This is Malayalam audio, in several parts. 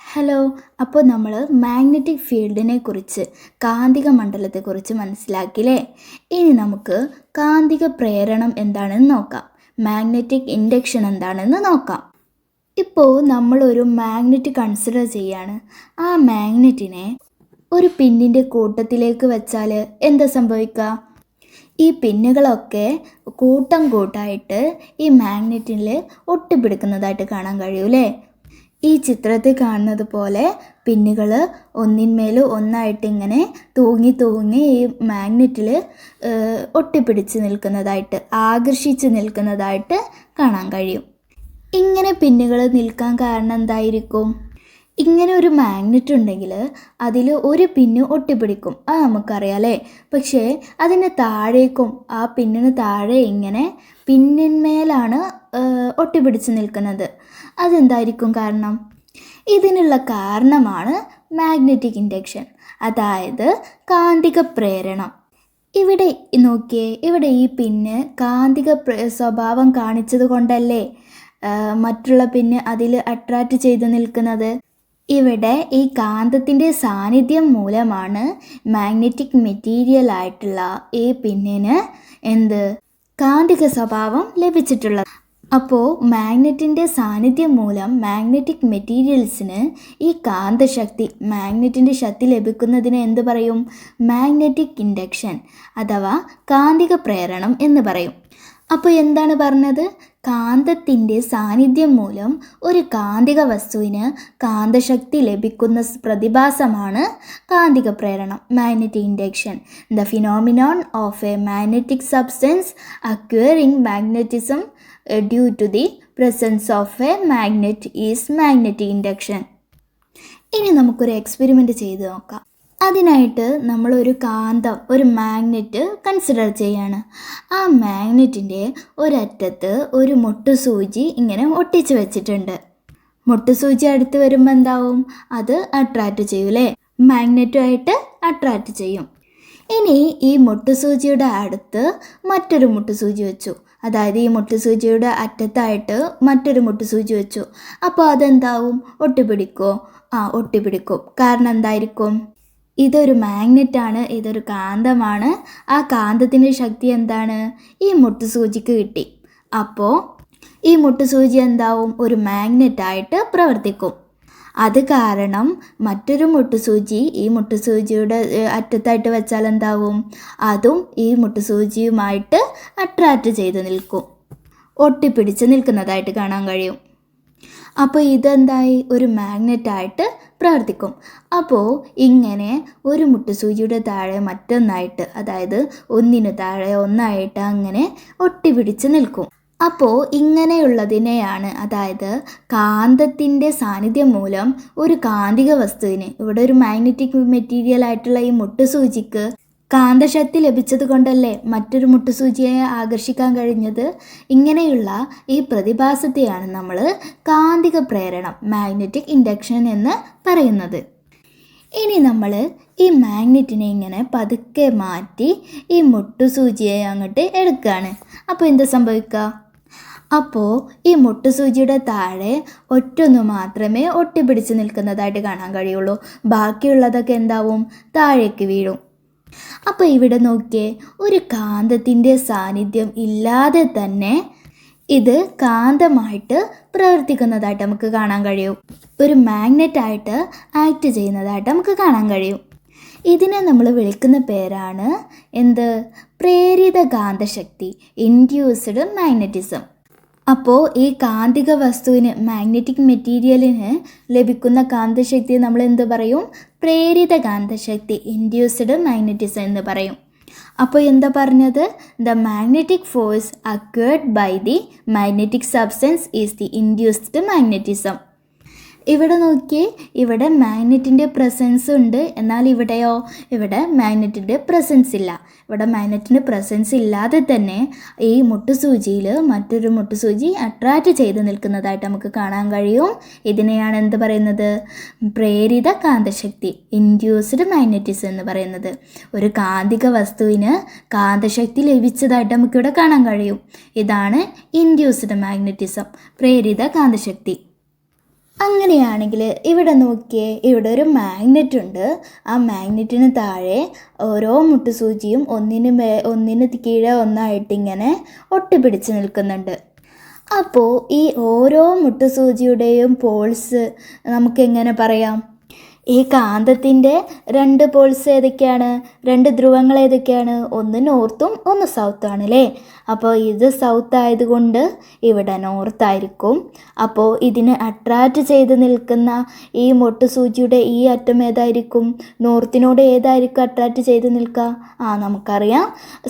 ഹലോ അപ്പോൾ നമ്മൾ മാഗ്നറ്റിക് ഫീൽഡിനെ കുറിച്ച് കാന്തിക മണ്ഡലത്തെക്കുറിച്ച് മനസ്സിലാക്കിയില്ലേ? ഇനി നമുക്ക് കാന്തിക പ്രേരണം എന്താണെന്ന് നോക്കാം. മാഗ്നറ്റിക് ഇൻഡക്ഷൻ എന്താണെന്ന് നോക്കാം. ഇപ്പോൾ നമ്മളൊരു മാഗ്നറ്റ് കൺസിഡർ ചെയ്യാണ്. ആ മാഗ്നറ്റിനെ ഒരു പിന്നിന്റെ കൂട്ടത്തിലേക്ക് വെച്ചാൽ എന്താ സംഭവിക്കുക ഈ പിന്നുകളൊക്കെ കൂട്ടം കൂട്ടായിട്ട് ഈ മാഗ്നറ്റിൽ ഒട്ടിപ്പിടിക്കുന്നതായിട്ട് കാണാൻ കഴിയൂലേ ഈ ചിത്രത്തിൽ കാണുന്നത് പോലെ പിന്നുകൾ ഒന്നിന്മേൽ ഒന്നായിട്ട് ഇങ്ങനെ തൂങ്ങി തൂങ്ങി ഈ മാഗ്നറ്റിൽ ഒട്ടിപ്പിടിച്ച് നിൽക്കുന്നതായിട്ട് ആകർഷിച്ച് നിൽക്കുന്നതായിട്ട് കാണാൻ കഴിയും. ഇങ്ങനെ പിന്നുകൾ നിൽക്കാൻ കാരണം എന്തായിരിക്കും? ഇങ്ങനെ ഒരു മാഗ്നറ്റ് ഉണ്ടെങ്കിൽ അതിൽ ഒരു പിന്ന് ഒട്ടിപ്പിടിക്കും. അത് നമുക്കറിയാലേ പക്ഷേ അതിന് താഴേക്കും ആ പിന്നിന് താഴെ ഇങ്ങനെ പിന്നിന്മേലാണ് ഒട്ടിപ്പിടിച്ച് നിൽക്കുന്നത്. അതെന്തായിരിക്കും കാരണം? ഇതിനുള്ള കാരണമാണ് മാഗ്നറ്റിക് ഇൻഡക്ഷൻ അതായത് കാന്തിക പ്രേരണം. ഇവിടെ നോക്കിയേ ഇവിടെ ഈ പിന്ന് കാന്തിക സ്വഭാവം കാണിച്ചത് കൊണ്ടല്ലേ? മറ്റുള്ള പിന്ന് അതിൽ അട്രാക്റ്റ് ചെയ്തു നിൽക്കുന്നത്. ഇവിടെ ഈ കാന്തത്തിന്റെ സാന്നിധ്യം മൂലമാണ് മാഗ്നറ്റിക് മെറ്റീരിയൽ ആയിട്ടുള്ള ഈ പിന്നിന് എന്ത്? കാന്തിക സ്വഭാവം ലഭിച്ചിട്ടുള്ളത്. അപ്പോൾ മാഗ്നറ്റിന്റെ സാന്നിധ്യം മൂലം മാഗ്നറ്റിക് മെറ്റീരിയൽസിന് ഈ കാന്തശക്തി മാഗ്നറ്റിന്റെ ശക്തി ലഭിക്കുന്നതിന് എന്ത് പറയും? മാഗ്നറ്റിക് ഇൻഡക്ഷൻ അഥവാ കാന്തിക പ്രേരണം എന്ന് പറയും. അപ്പോൾ എന്താണ് പറഞ്ഞത്? കാന്തത്തിന്റെ സാന്നിധ്യം മൂലം ഒരു കാന്തിക വസ്തുവിന് കാന്തശക്തി ലഭിക്കുന്ന പ്രതിഭാസമാണ് കാന്തിക പ്രേരണം magnetic induction the phenomenon of a magnetic substance acquiring magnetism due to the presence of a magnet is magnetic induction ഇനി നമുക്കൊരു എക്സ്പെരിമെന്റ് ചെയ്ത് നോക്കാം. അതിനായിട്ട് നമ്മൾ ഒരു കാന്തം ഒരു മാഗ്നറ്റ് കൺസിഡർ ചെയ്യാണ്. ആ മാഗ്നറ്റിന്റെ ഒരറ്റത്ത് ഒരു മുട്ടു സൂചി ഇങ്ങനെ ഒട്ടിച്ച് വെച്ചിട്ടുണ്ട്. മുട്ടു സൂചി അടുത്ത് വരുമ്പോൾ എന്താവും? അത് അട്രാക്റ്റ് ചെയ്യും അല്ലേ? മാഗ്നറ്റുമായിട്ട് അട്രാക്റ്റ് ചെയ്യും. ഇനി ഈ മുട്ടുസൂചിയുടെ അടുത്ത് മറ്റൊരു മുട്ടുസൂചി വെച്ചു. അതായത് ഈ മുട്ടുസൂചിയുടെ അറ്റത്തായിട്ട് മറ്റൊരു മുട്ടുസൂചി വെച്ചു. അപ്പോൾ അതെന്താവും? ഒട്ടിപ്പിടിക്കോ. ആ ഒട്ടിപ്പിടിക്കും. കാരണം എന്തായിരിക്കും? ഇതൊരു മാഗ്നറ്റാണ് ഇതൊരു കാന്തമാണ്. ആ കാന്തത്തിന്റെ ശക്തി എന്താണ്? ഈ മുട്ടുസൂചിക്ക് കിട്ടി. അപ്പോൾ ഈ മുട്ടുസൂചി എന്താവും? ഒരു മാഗ്നറ്റായിട്ട് പ്രവർത്തിക്കും. അത് കാരണം മറ്റൊരു മുട്ടുസൂചി ഈ മുട്ടുസൂചിയുടെ സൂചിയുടെ അറ്റത്തായിട്ട് വെച്ചാൽ എന്താവും? അതും ഈ മുട്ടുസൂചിയുമായിട്ട് അട്രാക്റ്റ് ചെയ്ത് നിൽക്കും. ഒട്ടിപ്പിടിച്ച് നിൽക്കുന്നതായിട്ട് കാണാൻ കഴിയും. അപ്പോൾ ഇതെന്തായി? ഒരു മാഗ്നറ്റായിട്ട് പ്രവർത്തിക്കും അപ്പോൾ ഇങ്ങനെ ഒരു മുട്ട് മുട്ടുസൂചിയുടെ താഴെ മറ്റൊന്നായിട്ട് അതായത് ഒന്നിനു താഴെ ഒന്നായിട്ട് അങ്ങനെ ഒട്ടിപ്പിടിച്ച് നിൽക്കും. അപ്പോൾ ഇങ്ങനെയുള്ളതിനെയാണ് അതായത് കാന്തത്തിന്റെ സാന്നിധ്യം മൂലം ഒരു കാന്തിക വസ്തുവിന് ഇവിടെ ഒരു മാഗ്നറ്റിക് മെറ്റീരിയൽ ആയിട്ടുള്ള ഈ മുട്ടുസൂചിക്ക് കാന്തശക്തി ലഭിച്ചതുകൊണ്ടല്ലേ മറ്റൊരു മുട്ടുസൂചിയെ ആകർഷിക്കാൻ കഴിഞ്ഞത്? ഇങ്ങനെയുള്ള ഈ പ്രതിഭാസത്തെയാണ് നമ്മൾ കാന്തിക പ്രേരണം മാഗ്നറ്റിക് ഇൻഡക്ഷൻ എന്ന് പറയുന്നത്. ഇനി നമ്മൾ ഈ മാഗ്നറ്റിനെ ഇങ്ങനെ പതുക്കെ മാറ്റി ഈ മുട്ടുസൂചിയെ അങ്ങോട്ട് എടുക്കുകയാണ് അപ്പോൾ എന്താ സംഭവിക്കുക അപ്പോൾ ഈ മുട്ടുസൂചിയുടെ താഴെ ഒറ്റൊന്നു മാത്രമേ ഒട്ടിപ്പിടിച്ച് നിൽക്കുന്നതായിട്ട് കാണാൻ കഴിയുള്ളൂ. ബാക്കിയുള്ളതൊക്കെ എന്താവും? താഴേക്ക് വീഴും. അപ്പോൾ ഇവിടെ നോക്കിയേ ഒരു കാന്തത്തിന്റെ സാന്നിധ്യം ഇല്ലാതെ തന്നെ ഇത് കാന്തമായിട്ട് പ്രവർത്തിക്കുന്നതായിട്ട് നമുക്ക് കാണാൻ കഴിയും. ഒരു മാഗ്നറ്റായിട്ട് ആക്ട് ചെയ്യുന്നതായിട്ട് നമുക്ക് കാണാൻ കഴിയും. ഇതിനെ നമ്മൾ വിളിക്കുന്ന പേരാണ് എന്ത്? പ്രേരിത കാന്തശക്തി ഇൻഡ്യൂസ്ഡ് മാഗ്നറ്റിസം അപ്പോൾ ഈ കാന്തിക വസ്തുവിന് മാഗ്നറ്റിക് മെറ്റീരിയലിന് ലഭിക്കുന്ന കാന്തശക്തി നമ്മൾ എന്ത് പറയും? പ്രേരിത കാന്തശക്തി ഇൻഡ്യൂസ്ഡ് മാഗ്നറ്റിസം എന്ന് പറയും. അപ്പോൾ എന്താ പറഞ്ഞത്? The magnetic force acquired by the magnetic substance is the induced magnetism ഇവിടെ നോക്കിയേ ഇവിടെ മാഗ്നറ്റിന്റെ പ്രസൻസ് ഉണ്ട്. എന്നാൽ ഇവിടെയോ? ഇവിടെ മാഗ്നറ്റിന്റെ പ്രസൻസ് ഇല്ല. ഇവിടെ മാഗ്നറ്റിന്റെ പ്രസൻസ് ഇല്ലാതെ തന്നെ ഈ മുട്ടുസൂചിയിൽ മറ്റൊരു മുട്ടുസൂചി അട്രാക്റ്റ് ചെയ്ത് നിൽക്കുന്നതായിട്ട് നമുക്ക് കാണാൻ കഴിയും. ഇതിനെയാണ് എന്ത് പറയുന്നത്? പ്രേരിത കാന്തശക്തി ഇൻഡ്യൂസ്ഡ് മാഗ്നറ്റിസം എന്ന് പറയുന്നത്. ഒരു കാന്തിക വസ്തുവിന് കാന്തശക്തി ലഭിച്ചതായിട്ട് നമുക്കിവിടെ കാണാൻ കഴിയും. ഇതാണ് ഇൻഡ്യൂസ്ഡ് മാഗ്നറ്റിസം പ്രേരിത കാന്തശക്തി. അങ്ങനെയാണെങ്കിൽ ഇവിടെ നോക്കിയേ ഇവിടെ ഒരു മാഗ്നറ്റ് ഉണ്ട്. ആ മാഗ്നറ്റിന് താഴെ ഓരോ മുട്ടുസൂചിയും ഒന്നിന് മേ ഒന്നിന് കീഴെ ഒന്നായിട്ടിങ്ങനെ ഒട്ടിപ്പിടിച്ച് നിൽക്കുന്നുണ്ട്. അപ്പോൾ ഈ ഓരോ മുട്ടുസൂചിയുടെയും പോൾസ് നമുക്കെങ്ങനെ പറയാം? ഈ കാന്തത്തിന്റെ രണ്ട് പോൾസ് ഏതൊക്കെയാണ്? രണ്ട് ധ്രുവങ്ങൾ ഏതൊക്കെയാണ്? ഒന്ന് നോർത്തും ഒന്ന് സൗത്തും അല്ലേ അപ്പോൾ ഇത് സൗത്ത് ആയതുകൊണ്ട് ഇവിടെ നോർത്ത് ആയിരിക്കും. അപ്പോൾ ഇതിനെ അട്രാക്റ്റ് ചെയ്ത് നിൽക്കുന്ന ഈ മൊട്ടുസൂചിയുടെ ഈ അറ്റം ഏതായിരിക്കും? നോർത്തിനോട് ഏതായിരിക്കും അട്രാക്റ്റ് ചെയ്ത് നിൽക്കുക? ആ നമുക്കറിയാം.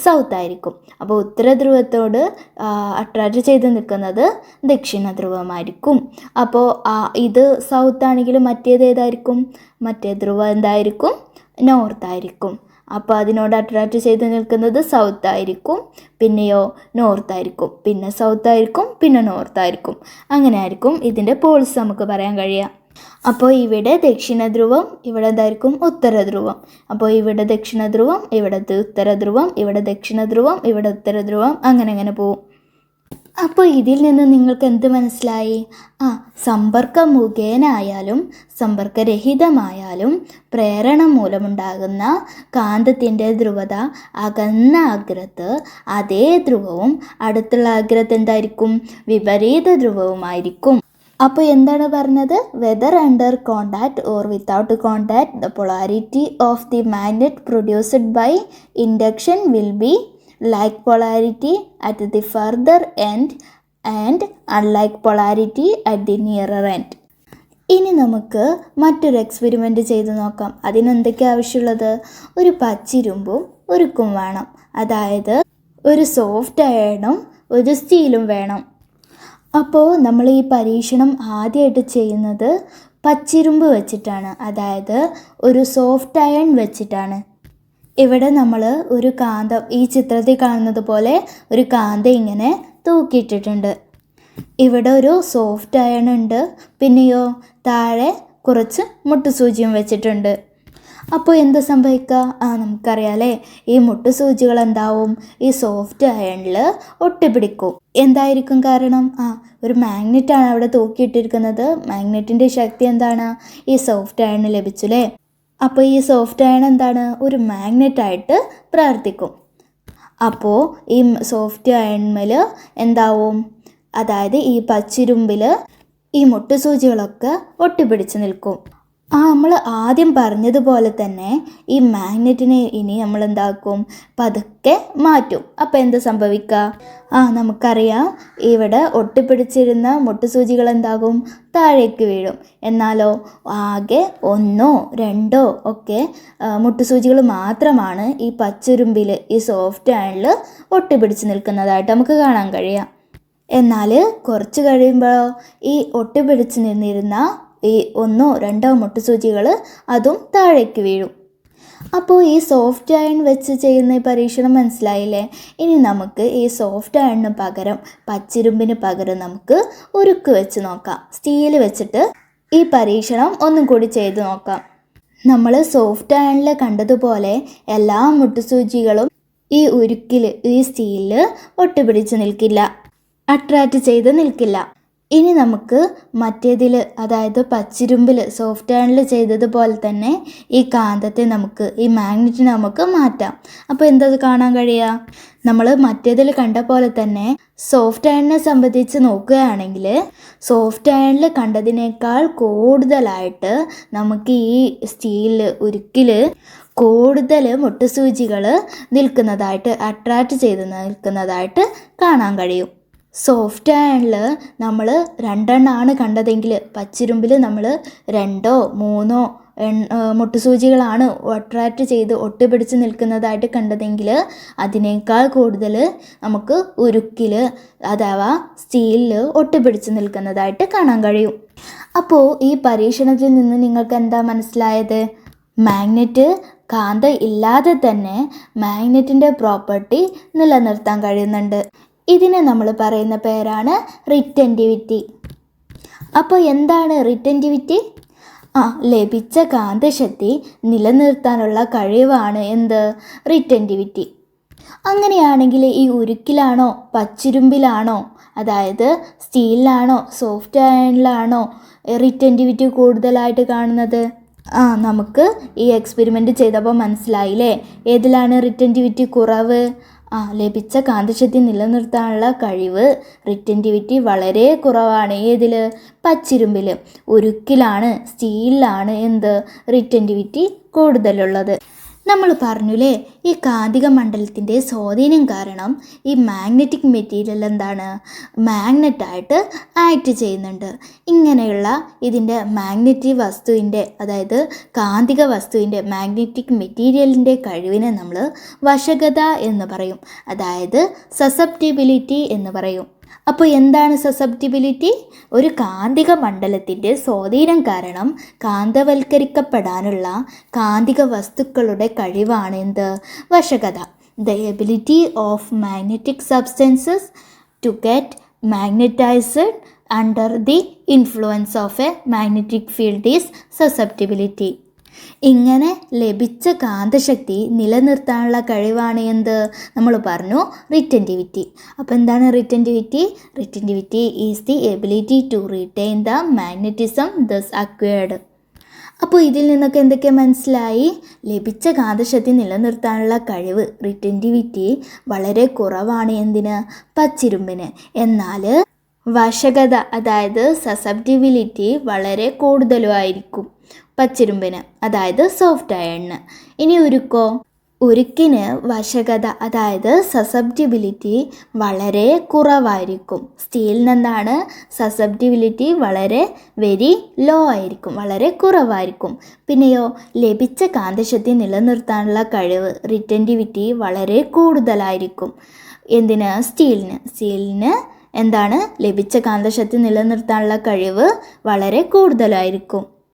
സൗത്ത് ആയിരിക്കും. അപ്പോൾ ഉത്തര ധ്രുവത്തോട് അട്രാക്റ്റ് ചെയ്ത് നിൽക്കുന്നത് ദക്ഷിണ ധ്രുവമായിരിക്കും. അപ്പോൾ ഇത് സൗത്ത് ആണെങ്കിലും മറ്റേത് ഏതായിരിക്കും? മറ്റേ ധ്രുവം എന്തായിരിക്കും? നോർത്ത് ആയിരിക്കും. അപ്പോൾ അതിനോട് അട്രാക്റ്റ് ചെയ്ത് നിൽക്കുന്നത് സൗത്ത് ആയിരിക്കും. പിന്നെയോ നോർത്ത് ആയിരിക്കും. പിന്നെ സൗത്ത് ആയിരിക്കും. പിന്നെ നോർത്ത് ആയിരിക്കും. അങ്ങനെ ആയിരിക്കും ഇതിന്റെ പോൾസ് നമുക്ക് പറയാൻ കഴിയുക. അപ്പോൾ ഇവിടെ ദക്ഷിണ ധ്രുവം ഇവിടെ എന്തായിരിക്കും? ഉത്തര ധ്രുവം. അപ്പോൾ ഇവിടെ ദക്ഷിണ ധ്രുവം ഇവിടെ ഉത്തര ധ്രുവം ഇവിടെ ദക്ഷിണ ധ്രുവം ഇവിടെ ഉത്തര ധ്രുവം അങ്ങനെ അങ്ങനെ പോവും. അപ്പോൾ ഇതിൽ നിന്ന് നിങ്ങൾക്ക് എന്ത് മനസ്സിലായി? ആ സമ്പർക്കം മുഖേന ആയാലും സമ്പർക്കരഹിതമായാലും പ്രേരണ മൂലമുണ്ടാകുന്ന കാന്തത്തിന്റെ ധ്രുവത അകന്ന അഗ്രത്ത് അതേ ധ്രുവവും അടുത്തുള്ള അഗ്രത്ത് എന്തായിരിക്കും? വിപരീത ധ്രുവവുമായിരിക്കും. അപ്പോൾ എന്താണ് പറഞ്ഞത്? Whether under contact or without contact the polarity of the magnet produced by induction will be like polarity at the further end and unlike polarity at the nearer end. ഇനി നമുക്ക് മറ്റൊരു എക്സ്പെരിമെന്റ് ചെയ്ത് നോക്കാം. അതിനെന്തൊക്കെ ആവശ്യമുള്ളത്? ഒരു പച്ചിരുമ്പും ഉരുക്കും വേണം. അതായത് ഒരു സോഫ്റ്റ് അയണും ഒരു സ്റ്റീലും വേണം. അപ്പോൾ നമ്മൾ ഈ പരീക്ഷണം ആദ്യമായിട്ട് ചെയ്യുന്നത് പച്ചിരുമ്പ് വെച്ചിട്ടാണ്. അതായത് ഒരു സോഫ്റ്റ് അയൺ വെച്ചിട്ടാണ്. ഇവിടെ നമ്മൾ ഒരു കാന്തം ഈ ചിത്രത്തിൽ കാണുന്നത് പോലെ ഒരു കാന്തം ഇങ്ങനെ തൂക്കിയിട്ടിട്ടുണ്ട്. ഇവിടെ ഒരു സോഫ്റ്റ് അയൺ ഉണ്ട്. പിന്നെയോ താഴെ കുറച്ച് മുട്ടുസൂചിയും വെച്ചിട്ടുണ്ട്. അപ്പോൾ എന്ത് സംഭവിക്കുക ആ നമുക്കറിയാലേ. ഈ മുട്ടുസൂചികൾ എന്താവും? ഈ സോഫ്റ്റ് അയണിൽ ഒട്ടിപ്പിടിക്കും. എന്തായിരിക്കും കാരണം? ആ ഒരു മാഗ്നറ്റാണ് അവിടെ തൂക്കിയിട്ടിരിക്കുന്നത്. മാഗ്നറ്റിന്റെ ശക്തി എന്താണ്? ഈ സോഫ്റ്റ് അയണിന് ലഭിച്ചു അല്ലേ അപ്പോൾ ഈ സോഫ്റ്റ് അയൺ എന്താണ്? ഒരു മാഗ്നറ്റായിട്ട് പ്രവർത്തിക്കും. അപ്പോൾ ഈ സോഫ്റ്റ് അയൺമേൽ എന്താവും? അതായത് ഈ പച്ചിരുമ്പിൽ ഈ മുട്ടുസൂചികളൊക്കെ ഒട്ടിപ്പിടിച്ച് നിൽക്കും. ആ നമ്മൾ ആദ്യം പറഞ്ഞതുപോലെ തന്നെ ഈ മാഗ്നറ്റിനെ ഇനി നമ്മൾ എന്താക്കും പതുക്കെ മാറ്റും. അപ്പോൾ എന്ത് സംഭവിക്കുക ആ നമുക്കറിയാം ഇവിടെ ഒട്ടിപ്പിടിച്ചിരുന്ന മുട്ടുസൂചികൾ എന്താകും താഴേക്ക് വീഴും. എന്നാലോ ആകെ ഒന്നോ രണ്ടോ ഒക്കെ മുട്ടുസൂചികൾ മാത്രമാണ് ഈ പച്ചുരുമ്പിൽ ഈ സോഫ്റ്റ് ആണിൽ ഒട്ടിപ്പിടിച്ച് നിൽക്കുന്നതായിട്ട് നമുക്ക് കാണാൻ കഴിയാം. എന്നാൽ കുറച്ച് കഴിയുമ്പോഴോ ഈ ഒട്ടിപ്പിടിച്ച് നിന്നിരുന്ന ഈ ഒന്നോ രണ്ടോ മുട്ടുസൂചികൾ അതും താഴേക്ക് വീഴും. അപ്പോൾ ഈ സോഫ്റ്റ് അയൺ വെച്ച് ചെയ്യുന്ന ഈ പരീക്ഷണം മനസ്സിലായില്ലേ? ഇനി നമുക്ക് ഈ സോഫ്റ്റ് അയണിന് പകരം പച്ചിരുമ്പിന് പകരം നമുക്ക് ഉരുക്ക് വെച്ച് നോക്കാം. സ്റ്റീൽ വെച്ചിട്ട് ഈ പരീക്ഷണം ഒന്നും കൂടി ചെയ്ത് നോക്കാം. നമ്മൾ സോഫ്റ്റ് അയണിൽ കണ്ടതുപോലെ എല്ലാ മുട്ടുസൂചികളും ഈ ഉരുക്കിൽ ഈ സ്റ്റീലിൽ ഒട്ടിപ്പിടിച്ച് നിൽക്കില്ല. അട്രാക്റ്റ് ചെയ്ത് നിൽക്കില്ല. ഇനി നമുക്ക് മറ്റേതിൽ അതായത് പച്ചിരുമ്പിൽ സോഫ്റ്റ് അയണിൽ ചെയ്തതുപോലെ തന്നെ ഈ കാന്തത്തെ നമുക്ക് ഈ മാഗ്നറ്റിനെ നമുക്ക് മാറ്റാം. അപ്പോൾ എന്തത് കാണാൻ കഴിയുക നമ്മൾ മറ്റേതിൽ കണ്ട പോലെ തന്നെ സോഫ്റ്റ് അയണിനെ സംബന്ധിച്ച് നോക്കുകയാണെങ്കിൽ സോഫ്റ്റ് അയണിൽ കണ്ടതിനേക്കാൾ കൂടുതലായിട്ട് നമുക്ക് ഈ സ്റ്റീൽ ഉരുക്കിൽ കൂടുതൽ മുട്ടുസൂചികൾ നിൽക്കുന്നതായിട്ട് അട്രാക്റ്റ് ചെയ്ത് നിൽക്കുന്നതായിട്ട് കാണാൻ കഴിയും. സോഫ്റ്റ് അയണിൽ നമ്മൾ രണ്ടെണ്ണമാണ് കണ്ടതെങ്കിൽ പച്ചിരുമ്പിൽ നമ്മൾ രണ്ടോ മൂന്നോ മുട്ടുസൂചികളാണ് ഒട്രാക്റ്റ് ചെയ്ത് ഒട്ടിപ്പിടിച്ച് നിൽക്കുന്നതായിട്ട് കണ്ടതെങ്കിൽ അതിനേക്കാൾ കൂടുതൽ നമുക്ക് ഉരുക്കിൽ അഥവാ സ്റ്റീലിൽ ഒട്ടിപ്പിടിച്ച് നിൽക്കുന്നതായിട്ട് കാണാൻ കഴിയും. അപ്പോൾ ഈ പരീക്ഷണത്തിൽ നിന്ന് നിങ്ങൾക്ക് എന്താ മനസ്സിലായത്? മാഗ്നറ്റ് കാന്ത ഇല്ലാതെ തന്നെ മാഗ്നറ്റിന്റെ പ്രോപ്പർട്ടി നിലനിർത്താൻ കഴിയുന്നുണ്ട്. ഇതിനെ നമ്മൾ പറയുന്ന പേരാണ് റിറ്റന്റിവിറ്റി അപ്പോൾ എന്താണ് റിറ്റന്റിവിറ്റി ആ ലഭിച്ച കാന്തശക്തി നിലനിർത്താനുള്ള കഴിവാണ് എന്ത്? റിറ്റന്റിവിറ്റി അങ്ങനെയാണെങ്കിൽ ഈ ഉരുക്കിലാണോ പച്ചിരുമ്പിലാണോ അതായത് സ്റ്റീലിലാണോ സോഫ്റ്റ് അയണിലാണോ റിറ്റന്റിവിറ്റി കൂടുതലായിട്ട് കാണുന്നത്? ആ നമുക്ക് ഈ എക്സ്പെരിമെന്റ് ചെയ്തപ്പോൾ മനസ്സിലായില്ലേ? ഏതിലാണ് റിറ്റന്റിവിറ്റി കുറവ്? ആ ലഭിച്ച കാന്തശക്തി നിലനിർത്താനുള്ള കഴിവ് റിറ്റന്റിവിറ്റി വളരെ കുറവാണ്. ഏതിൽ പച്ചിരുമ്പിൽ ഉരുക്കിലാണ് സ്റ്റീലിലാണ് എന്ത് റിറ്റന്റിവിറ്റി കൂടുതലുള്ളത്. നമ്മൾ പറഞ്ഞുല്ലേ ഈ കാന്തിക മണ്ഡലത്തിന്റെ സ്വാധീനം കാരണം ഈ മാഗ്നറ്റിക് മെറ്റീരിയൽ എന്താണ്? മാഗ്നറ്റായിട്ട് ആക്ട് ചെയ്യുന്നുണ്ട്. ഇങ്ങനെയുള്ള ഇതിന്റെ മാഗ്നറ്റിക് വസ്തുവിന്റെ അതായത് കാന്തിക വസ്തുവിന്റെ മാഗ്നറ്റിക് മെറ്റീരിയലിന്റെ കഴിവിനെ നമ്മൾ വശകത എന്ന് പറയും. അതായത് സസെപ്റ്റിബിലിറ്റി എന്ന് പറയും. അപ്പോൾ എന്താണ് സസെപ്റ്റിബിലിറ്റി ഒരു കാന്തിക മണ്ഡലത്തിന്റെ സ്വാധീനം കാരണം കാന്തവൽക്കരിക്കപ്പെടാനുള്ള കാന്തിക വസ്തുക്കളുടെ കഴിവാണ് എന്ത്? വശകത the ability of magnetic substances to get magnetised under the influence of a magnetic field is susceptibility ഇങ്ങനെ ലഭിച്ച കാന്തശക്തി നിലനിർത്താനുള്ള കഴിവാണ് എന്ത്? നമ്മൾ പറഞ്ഞു റിറ്റന്റിവിറ്റി അപ്പോൾ എന്താണ് retentivity retentivity is the ability to retain the magnetism thus acquired അപ്പോൾ ഇതിൽ നിന്നൊക്കെ എന്തൊക്കെ മനസ്സിലായി? ലഭിച്ച കാന്തശക്തി നിലനിർത്താനുള്ള കഴിവ് റിറ്റന്റിവിറ്റി വളരെ കുറവാണ് എന്തിന്? പച്ചിരുമ്പിന്. എന്നാൽ വശകത അതായത് സസപ്റ്റിബിലിറ്റി വളരെ കൂടുതലുമായിരിക്കും പച്ചിരുമ്പിന് അതായത് സോഫ്റ്റ് അയണിന്. ഇനി ഉരുക്കോ? ഉരുക്കിന് വശകത അതായത് സസപ്റ്റിബിലിറ്റി വളരെ കുറവായിരിക്കും. സ്റ്റീലിന് എന്താണ് സസപ്റ്റിബിലിറ്റി വളരെ വെരി ലോ ആയിരിക്കും വളരെ കുറവായിരിക്കും. പിന്നെയോ ലഭിച്ച കാന്തശക്തി നിലനിർത്താനുള്ള കഴിവ് റിറ്റന്റിവിറ്റി വളരെ കൂടുതലായിരിക്കും. എന്തിന്? സ്റ്റീലിന്. സ്റ്റീലിന് എന്താണ്? ലഭിച്ച കാന്തശക്തി നിലനിർത്താനുള്ള കഴിവ് വളരെ കൂടുതലായിരിക്കും.